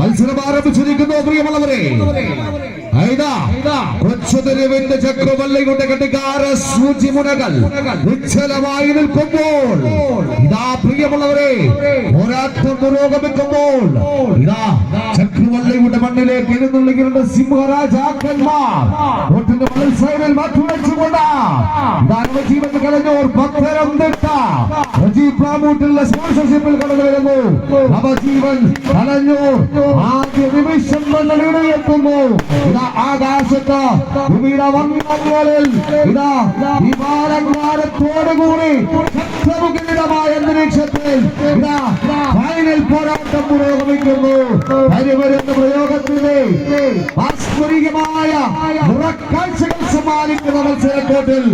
മത്സരം ആരംഭിച്ചിരിക്കുന്നു പ്രിയമുള്ളവരെ. കൊച്ചുതെരുവിന്റെ ചക്രവള്ളിയുടെ കെട്ടിക്കാര സൂചിമുനകൾ നിശ്ചലമായി നിൽക്കുമ്പോൾ ഇതാ പ്രിയമുള്ളവരെ പോരാട്ടം പുരോഗമിക്കുമ്പോൾ ഇതാ ചക്രവള്ളിയുടെ മണ്ണിലേക്ക് എഴുന്നള്ളിക്കുന്ന സിംഹരാജാക്കന്മാർ ഇതാ ആകാശത്ത് ഭൂമിയുടെ വന്നങ്ങളിൽ ഇതാ വിമാനങ്ങളോടുകൂടി ശക്തമുഖരിതമായ അന്തരീക്ഷത്തിൽ ഇതാ ഫൈനൽ പോരാട്ടം പുരോഗമിക്കുന്നു. വരുവരുന്ന പ്രയോഗത്തിന്റെ ആസ്മരികമായ കാഴ്ചകൾ സമ്മാനിക്കുന്ന മത്സരക്കോട്ടിൽ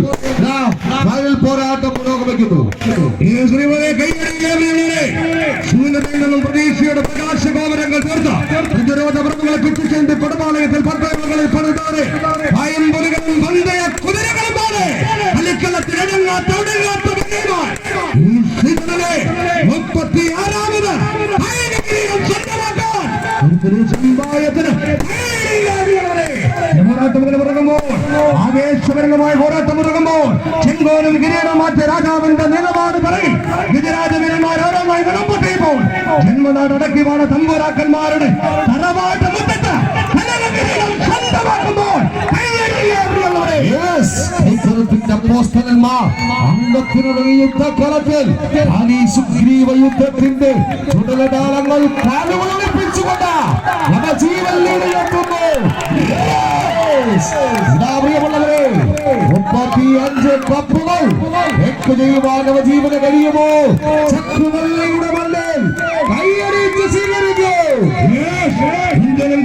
ഫൈനൽ പോരാട്ടം പുരോഗമിക്കുന്നു. ശ്രീമതി കൈയടിക്കാതെ സ്വന്തമാക്കാൻ. ഒരു പുരുഷമ്പായത്തിന് പോരാട്ടം മുറങ്ങുമ്പോൾ ചെങ്കോലും കിരീടം മാറ്റിയ രാജാവിന്റെ നിലപാട് പറയും. ഗുജരാജവീരന്മാർ ഓരോന്നായി വിളമ്പുമ്പോൾ ജന്മനാടടക്കി വാണ തമ്പുരാക്കന്മാരുടെ തറവാട്ട് അപ്പോസ്തലന്മാർ അംഗത്തിനിറങ്ങിയ യുദ്ധക്കളത്തിൽ സുഗ്രീവ യുദ്ധത്തിന്റെ ചുടലടാലങ്ങൾ കാലുകളൊളിപ്പിച്ചുകൊണ്ട് Yes! ഇതാ പ്രിയമുള്ളവരെ മുപ്പത്തിയഞ്ച് കപ്പുകൾ എക്ക് ചെയ്യുവാൻ നവജീവന് കഴിയുമോ ചക്രവള്ളിയുടെ മണ്ണിൽ കൈയടിച്ച്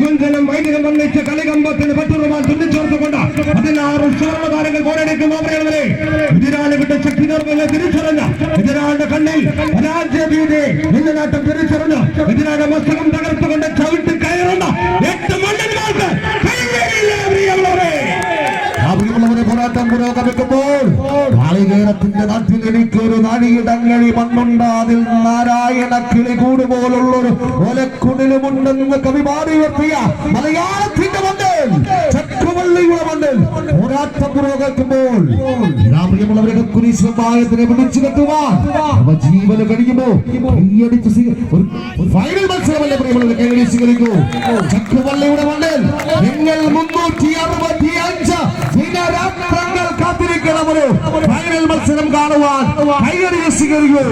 കുഞ്ചനും വൈദികം വന്നിച്ച് കളികമ്പത്തിന് പത്തുറുമാൻ തുന്നിച്ചേർത്തുകൊണ്ട് പതിനാറ് സ്വർണ താരങ്ങൾ പോരടിക്കും എതിരാളി എതിരാളികളുടെ ശക്തി നിർമ്മല തിരിച്ചറിഞ്ഞ എതിരാളുടെ കണ്ണിൽ പരാജയ ഭീതി നിന്ന നാട്ടം എതിരാളുടെ മസ്തകം തകർത്തുകൊണ്ട് നാളികേരത്തിന്റെ നാട്ടിൽ എനിക്കൊരു നാഴിയിടങ്ങഴി മണ്ണുണ്ട്. അതിൽ നാരായണ കിളി കൂടുപോലുള്ളൊരു ഒലക്കുടലുമുണ്ടെന്ന് കവി പാടി ഉയർത്തിയ മലയാളത്തിന്റെ മണ്ണിൽ ചക്രവള്ളിയുടെ മണ്ണിൽ പോരാട്ടം പുരോഗമിക്കുമ്പോൾ പിടിച്ചു കെട്ടുവാൻ അവ ജീവന് കഴിയുമോ കൈയടിച്ച് ഫൈനൽ മത്സരമല്ലേ പ്രിയമുള്ളവരെ കൈയടി സ്വീകരിക്കൂ ചക്രവള്ളിയുടെ മണ്ണിൽ നിങ്ങൾ മുന്നൂറ്റി അറുപത്തി അഞ്ച് കാത്തിരിക്കണമോ ഫൈനൽ മത്സരം കാണുവാൻ കൈയടി സ്വീകരിക്കൂ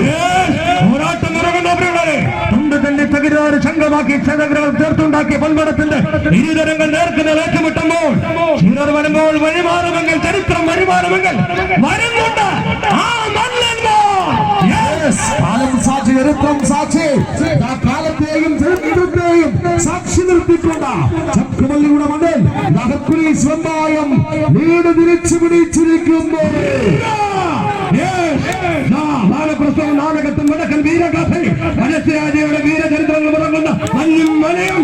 പോരാട്ടം പ്രിയമുള്ളവരെ. തൊണ്ട് തന്നെ തകരാറ് ശങ്കമാക്കി ക്ഷതഗ്രഹം ചേർത്തുണ്ടാക്കിയ പൽമടത്തിന്റെ ഇരുതരങ്ങൾ നേർക്കുന്ന ലക്ഷ്യമിട്ടുമ്പോൾ ചിലർ വരുമ്പോൾ വഴിമാറുമെങ്കിൽ ചരിത്രം വഴിമാറുമെങ്കിൽ വരുന്നുണ്ട് ആ Yes, കാലം സാക്ഷി ചരിത്രം സാക്ഷി. ആ കാലത്തെയും നിർത്തിക്കൊണ്ട് ചക്രവള്ളിയുടെ മണ്ണിൽ നഗക്കുരി സ്വന്തമായും വീട് തിരിച്ചു പിടിച്ചിരിക്കുന്നു. ബാലപ്രസവ നാടകത്തും വടക്കൻ വീരഗാഥയും മനസ്സരാജയുടെ വീരചരിത്രങ്ങൾ ഉറങ്ങുന്ന മഞ്ഞും മലയും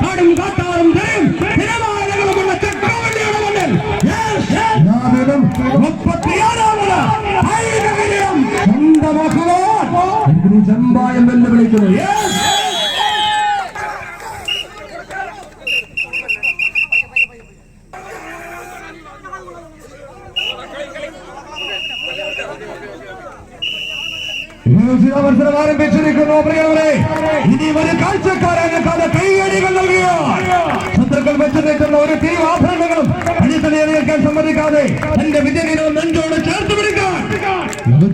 കാടും തരയും തിരമാലകളുമുള്ള ചക്രവള്ളിയുടെ മണ്ണിൽ. മുപ്പത്തിയാറാമത് സ്വന്തമാക്കുവാൻ ഇതിന് ചെമ്പായം വെല്ലുവിളിക്കുന്നു മത്സരം ആരംഭിച്ചിരിക്കുന്നു. പ്രിയവരെ ഇനി ഒരു കാഴ്ചക്കാരന് കഥ കൈയടികൾ നൽകിയോ. ശത്രുക്കൾ വെച്ച് നിൽക്കുന്ന ഒരു തീ ആഭരണങ്ങളും അടിത്തടിയേൽക്കാൻ സമ്മതിക്കാതെ തന്റെ വിജയനോ നെഞ്ചോട് ചേർത്ത് പിടിക്കാൻ.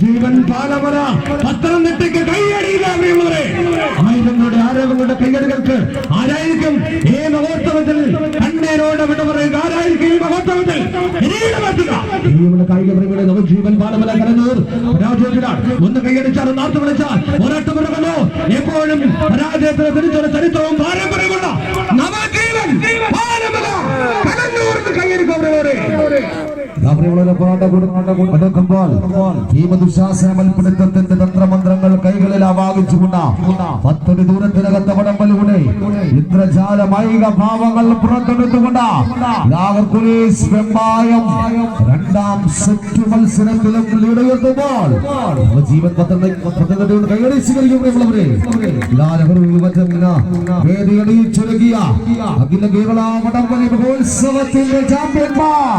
ജീവൻ പാലമന പത്തനംതിട്ടയ്ക്ക് കൈയടിയില്ല പ്രിയമുള്ളവരെ. ആയിരങ്ങളുടെ ആരോഗ്യങ്ങളുടെ കൈയടികൾക്ക് ആരായിരിക്കും? ഈ മഹോത്സവത്തിൽ കണ്ണേരോടെ വിട പറയുക ആരായിരിക്കും ഈ മഹോത്സവത്തിൽ പ്രിയമുള്ള കായിക പ്രേമികളെ നവജീവൻ പാലമല കലനൂർ പരാജയത്തിലാണ് ഒന്ന് കൈയടിച്ചാൽ നാർത്തു വിളിച്ചാൽ പോരാട്ടം ഇറങ്ങുന്നു എപ്പോഴും പരാജയത്തിന് തിരിച്ചൊരു ചരിത്രവും പാരമ്പര്യമുള്ള നവജീവൻ പാലമല കലന്നൂർന്ന് കൈയടിക്കും പ്രിയമുള്ളവരെ. ആ പ്രിയമുള്ളവരെ പോരാട്ട കൊടുക്കുമ്പോൾ ഭീമ ദുശാസന മൽപ്പിടുത്തത്തിന്റെ മൈക ഭാവങ്ങൾ പുറത്തെടുത്തുകൊണ്ട് രണ്ടാം സെറ്റ് മത്സരത്തിലും ലീഡുയർത്തുമ്പോൾ ജീവൻ പത്തനംതിട്ട കൈയടി സ്വീകരിക്കും പ്രിയമുള്ളവരെ ഇതാ നെഹ്റു യുവജന വേദികളിൽ ചുരുങ്ങിയ അഖില കേരള മഹോത്സവത്തിന്റെ ചാമ്പ്യന്മാർ.